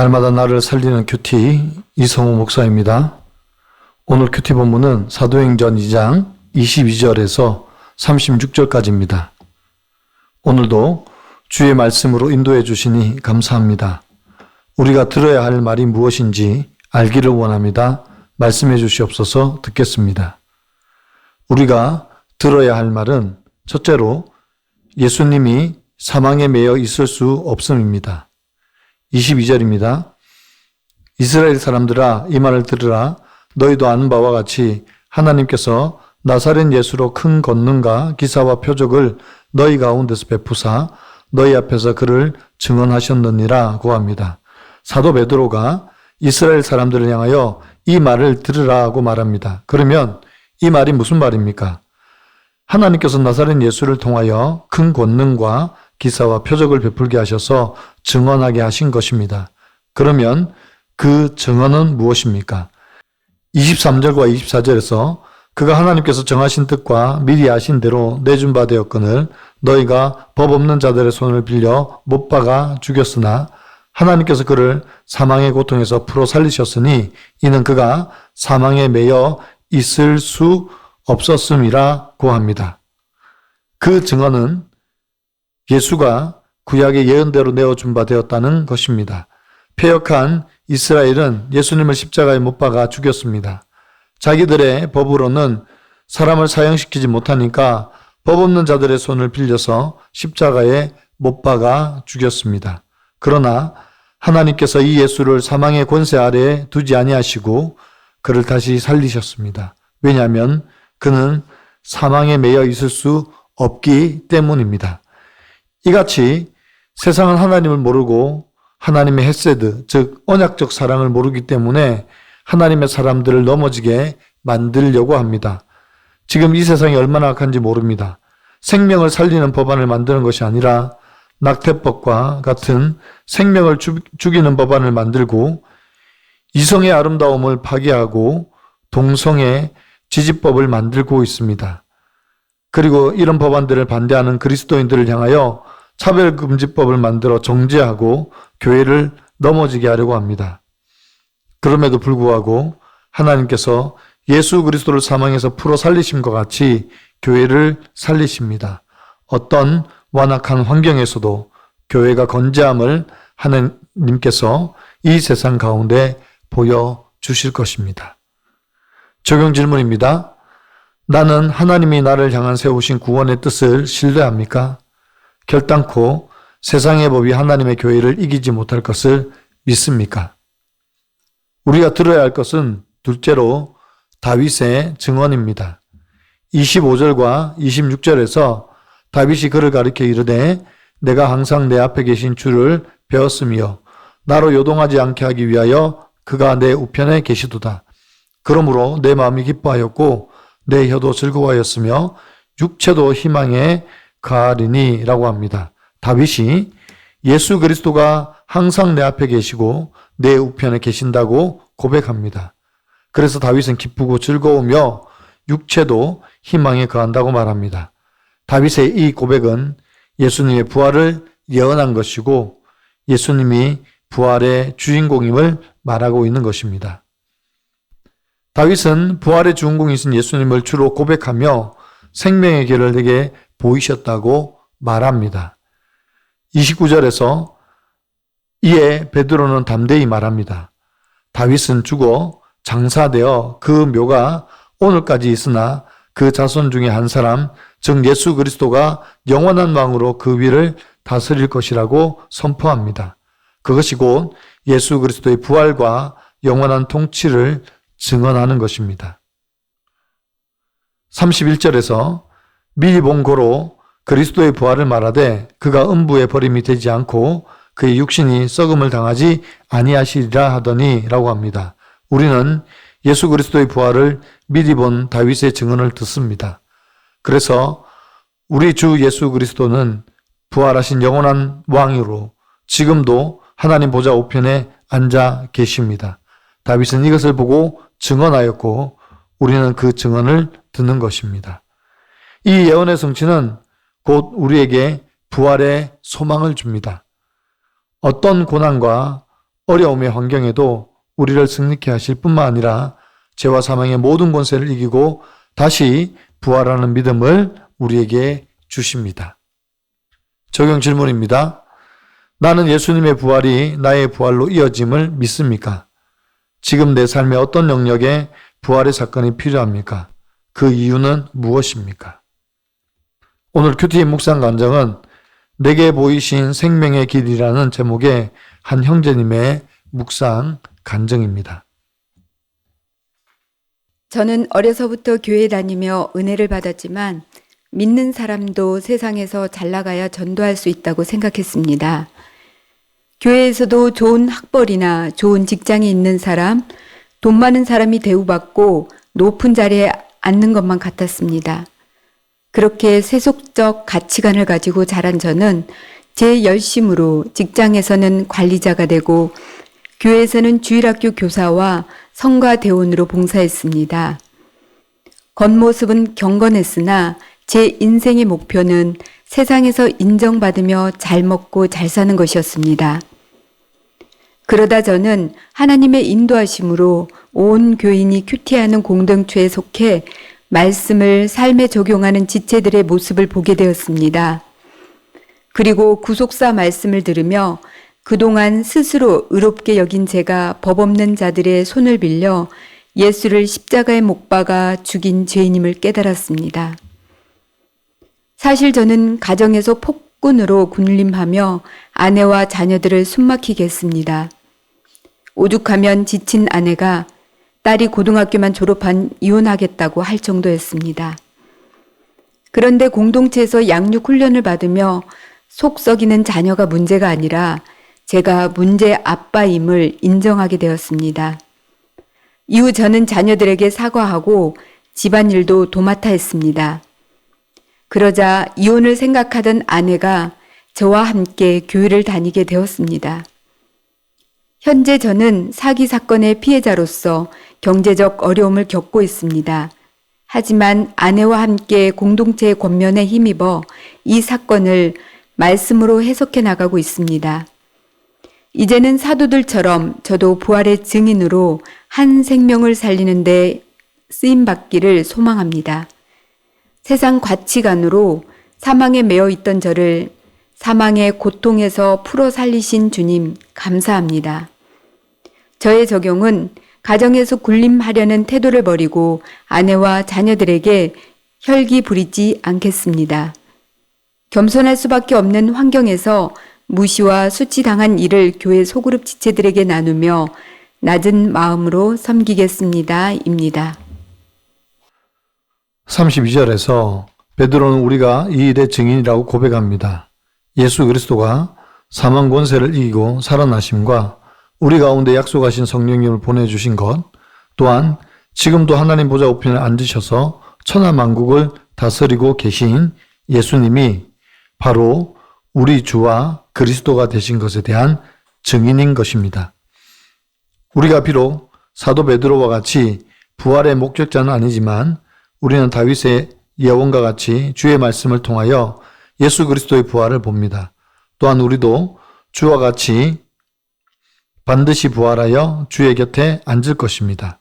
날마다 나를 살리는 큐티 이성우 목사입니다. 오늘 큐티 본문은 사도행전 2장 22절에서 36절까지입니다. 오늘도 주의 말씀으로 인도해 주시니 감사합니다. 우리가 들어야 할 말이 무엇인지 알기를 원합니다. 말씀해 주시옵소서 듣겠습니다. 우리가 들어야 할 말은 첫째로 예수님이 사망에 매여 있을 수 없음입니다. 22절입니다. 이스라엘 사람들아 이 말을 들으라 너희도 아는 바와 같이 하나님께서 나사렛 예수로 큰 권능과 기사와 표적을 너희 가운데서 베푸사 너희 앞에서 그를 증언하셨느니라 고 합니다. 사도 베드로가 이스라엘 사람들을 향하여 이 말을 들으라고 말합니다. 그러면 이 말이 무슨 말입니까? 하나님께서 나사렛 예수를 통하여 큰 권능과 기사와 표적을 베풀게 하셔서 증언하게 하신 것입니다. 그러면 그 증언은 무엇입니까? 23절과 24절에서 그가 하나님께서 정하신 뜻과 미리 아신 대로 내준 바 되었거늘 너희가 법 없는 자들의 손을 빌려 못 박아 죽였으나 하나님께서 그를 사망의 고통에서 풀어 살리셨으니 이는 그가 사망에 매여 있을 수 없었음이라고 합니다. 그 증언은 예수가 구약의 예언대로 내어준 바 되었다는 것입니다. 폐역한 이스라엘은 예수님을 십자가에 못 박아 죽였습니다. 자기들의 법으로는 사람을 사형시키지 못하니까 법 없는 자들의 손을 빌려서 십자가에 못 박아 죽였습니다. 그러나 하나님께서 이 예수를 사망의 권세 아래에 두지 아니하시고 그를 다시 살리셨습니다. 왜냐하면 그는 사망에 매여 있을 수 없기 때문입니다. 이같이 세상은 하나님을 모르고 하나님의 헤세드, 즉 언약적 사랑을 모르기 때문에 하나님의 사람들을 넘어지게 만들려고 합니다. 지금 이 세상이 얼마나 악한지 모릅니다. 생명을 살리는 법안을 만드는 것이 아니라 낙태법과 같은 생명을 죽이는 법안을 만들고 이성의 아름다움을 파괴하고 동성의 지지법을 만들고 있습니다. 그리고 이런 법안들을 반대하는 그리스도인들을 향하여 차별금지법을 만들어 정죄하고 교회를 넘어지게 하려고 합니다. 그럼에도 불구하고 하나님께서 예수 그리스도를 사망해서 풀어 살리심과 같이 교회를 살리십니다. 어떤 완악한 환경에서도 교회가 건재함을 하나님께서 이 세상 가운데 보여 주실 것입니다. 적용 질문입니다. 나는 하나님이 나를 향한 세우신 구원의 뜻을 신뢰합니까? 결단코 세상의 법이 하나님의 교회를 이기지 못할 것을 믿습니까? 우리가 들어야 할 것은 둘째로 다윗의 증언입니다. 25절과 26절에서 다윗이 그를 가리켜 이르되 내가 항상 내 앞에 계신 주를 배웠으며 나로 요동하지 않게 하기 위하여 그가 내 우편에 계시도다. 그러므로 내 마음이 기뻐하였고 내 혀도 즐거워하였으며 육체도 희망에 가리니라고 합니다. 다윗이 예수 그리스도가 항상 내 앞에 계시고 내 우편에 계신다고 고백합니다. 그래서 다윗은 기쁘고 즐거우며 육체도 희망에 거한다고 말합니다. 다윗의 이 고백은 예수님의 부활을 예언한 것이고 예수님이 부활의 주인공임을 말하고 있는 것입니다. 다윗은 부활의 주인공이신 예수님을 주로 고백하며 생명의 길을 내게 보이셨다고 말합니다. 29절에서 이에 베드로는 담대히 말합니다. 다윗은 죽어 장사되어 그 묘가 오늘까지 있으나 그 자손 중에 한 사람, 즉 예수 그리스도가 영원한 왕으로 그 위를 다스릴 것이라고 선포합니다. 그것이 곧 예수 그리스도의 부활과 영원한 통치를 증언하는 것입니다. 31절에서 미리 본 고로 그리스도의 부활을 말하되 그가 음부에 버림이 되지 않고 그의 육신이 썩음을 당하지 아니하시리라 하더니라고 합니다. 우리는 예수 그리스도의 부활을 미리 본 다윗의 증언을 듣습니다. 그래서 우리 주 예수 그리스도는 부활하신 영원한 왕으로 지금도 하나님 보좌 우편에 앉아 계십니다. 다윗은 이것을 보고 증언하였고 우리는 그 증언을 듣는 것입니다. 이 예언의 성취는 곧 우리에게 부활의 소망을 줍니다. 어떤 고난과 어려움의 환경에도 우리를 승리케 하실 뿐만 아니라 죄와 사망의 모든 권세를 이기고 다시 부활하는 믿음을 우리에게 주십니다. 적용 질문입니다. 나는 예수님의 부활이 나의 부활로 이어짐을 믿습니까? 지금 내 삶의 어떤 영역에 부활의 사건이 필요합니까? 그 이유는 무엇입니까? 오늘 큐티 묵상 간정은 내게 보이신 생명의 길이라는 제목의 한 형제님의 묵상 간정입니다. 저는 어려서부터 교회 다니며 은혜를 받았지만 믿는 사람도 세상에서 잘 나가야 전도할 수 있다고 생각했습니다. 교회에서도 좋은 학벌이나 좋은 직장이 있는 사람, 돈 많은 사람이 대우받고 높은 자리에 앉는 것만 같았습니다. 그렇게 세속적 가치관을 가지고 자란 저는 제 열심으로 직장에서는 관리자가 되고 교회에서는 주일학교 교사와 성가 대원으로 봉사했습니다. 겉모습은 경건했으나 제 인생의 목표는 세상에서 인정받으며 잘 먹고 잘 사는 것이었습니다. 그러다 저는 하나님의 인도하심으로 온 교인이 큐티하는 공동체에 속해 말씀을 삶에 적용하는 지체들의 모습을 보게 되었습니다. 그리고 구속사 말씀을 들으며 그동안 스스로 의롭게 여긴 제가 법 없는 자들의 손을 빌려 예수를 십자가에 못 박아 죽인 죄인임을 깨달았습니다. 사실 저는 가정에서 폭군으로 군림하며 아내와 자녀들을 숨막히게 했습니다. 오죽하면 지친 아내가 딸이 고등학교만 졸업한 이혼하겠다고 할 정도였습니다. 그런데 공동체에서 양육 훈련을 받으며 속 썩이는 자녀가 문제가 아니라 제가 문제 아빠임을 인정하게 되었습니다. 이후 저는 자녀들에게 사과하고 집안일도 도맡아 했습니다. 그러자 이혼을 생각하던 아내가 저와 함께 교회를 다니게 되었습니다. 현재 저는 사기 사건의 피해자로서 경제적 어려움을 겪고 있습니다. 하지만 아내와 함께 공동체의 권면에 힘입어 이 사건을 말씀으로 해석해 나가고 있습니다. 이제는 사도들처럼 저도 부활의 증인으로 한 생명을 살리는데 쓰임 받기를 소망합니다. 세상 가치관으로 사망에 매여 있던 저를 사망의 고통에서 풀어 살리신 주님 감사합니다. 저의 적용은 가정에서 군림하려는 태도를 버리고 아내와 자녀들에게 혈기 부리지 않겠습니다. 겸손할 수밖에 없는 환경에서 무시와 수치당한 일을 교회 소그룹 지체들에게 나누며 낮은 마음으로 섬기겠습니다. 입니다. 32절에서 베드로는 우리가 이 일의 증인이라고 고백합니다. 예수 그리스도가 사망 권세를 이기고 살아나심과 우리 가운데 약속하신 성령님을 보내주신 것, 또한 지금도 하나님 보좌 우편에 앉으셔서 천하 만국을 다스리고 계신 예수님이 바로 우리 주와 그리스도가 되신 것에 대한 증인인 것입니다. 우리가 비록 사도 베드로와 같이 부활의 목격자는 아니지만 우리는 다윗의 예언과 같이 주의 말씀을 통하여 예수 그리스도의 부활을 봅니다. 또한 우리도 주와 같이 반드시 부활하여 주의 곁에 앉을 것입니다.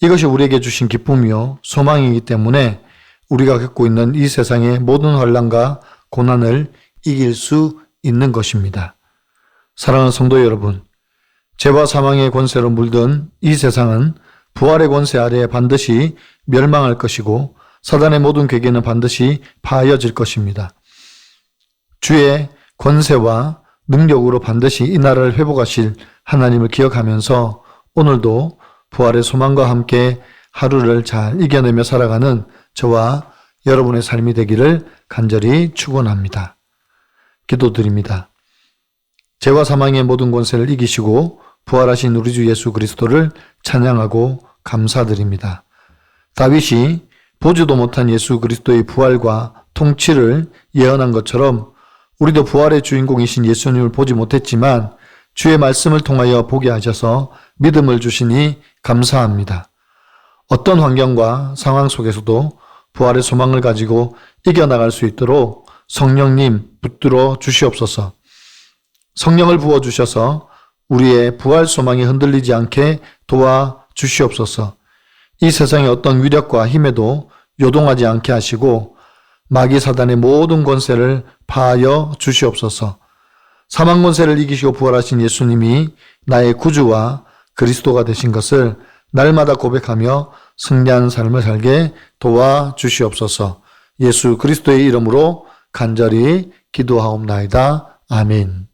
이것이 우리에게 주신 기쁨이요 소망이기 때문에 우리가 겪고 있는 이 세상의 모든 환란과 고난을 이길 수 있는 것입니다. 사랑하는 성도 여러분, 죄와 사망의 권세로 물든 이 세상은 부활의 권세 아래에 반드시 멸망할 것이고 사단의 모든 괴계는 반드시 파하여질 것입니다. 주의 권세와 능력으로 반드시 이 나라를 회복하실 하나님을 기억하면서 오늘도 부활의 소망과 함께 하루를 잘 이겨내며 살아가는 저와 여러분의 삶이 되기를 간절히 축원합니다. 기도드립니다. 죄와 사망의 모든 권세를 이기시고 부활하신 우리 주 예수 그리스도를 찬양하고 감사드립니다. 다윗이 보지도 못한 예수 그리스도의 부활과 통치를 예언한 것처럼 우리도 부활의 주인공이신 예수님을 보지 못했지만 주의 말씀을 통하여 보게 하셔서 믿음을 주시니 감사합니다. 어떤 환경과 상황 속에서도 부활의 소망을 가지고 이겨나갈 수 있도록 성령님 붙들어 주시옵소서. 성령을 부어 주셔서 우리의 부활 소망이 흔들리지 않게 도와 주시옵소서. 이 세상의 어떤 위력과 힘에도 요동하지 않게 하시고 마귀 사단의 모든 권세를 파하여 주시옵소서. 사망 권세를 이기시고 부활하신 예수님이 나의 구주와 그리스도가 되신 것을 날마다 고백하며 승리하는 삶을 살게 도와 주시옵소서. 예수 그리스도의 이름으로 간절히 기도하옵나이다. 아멘.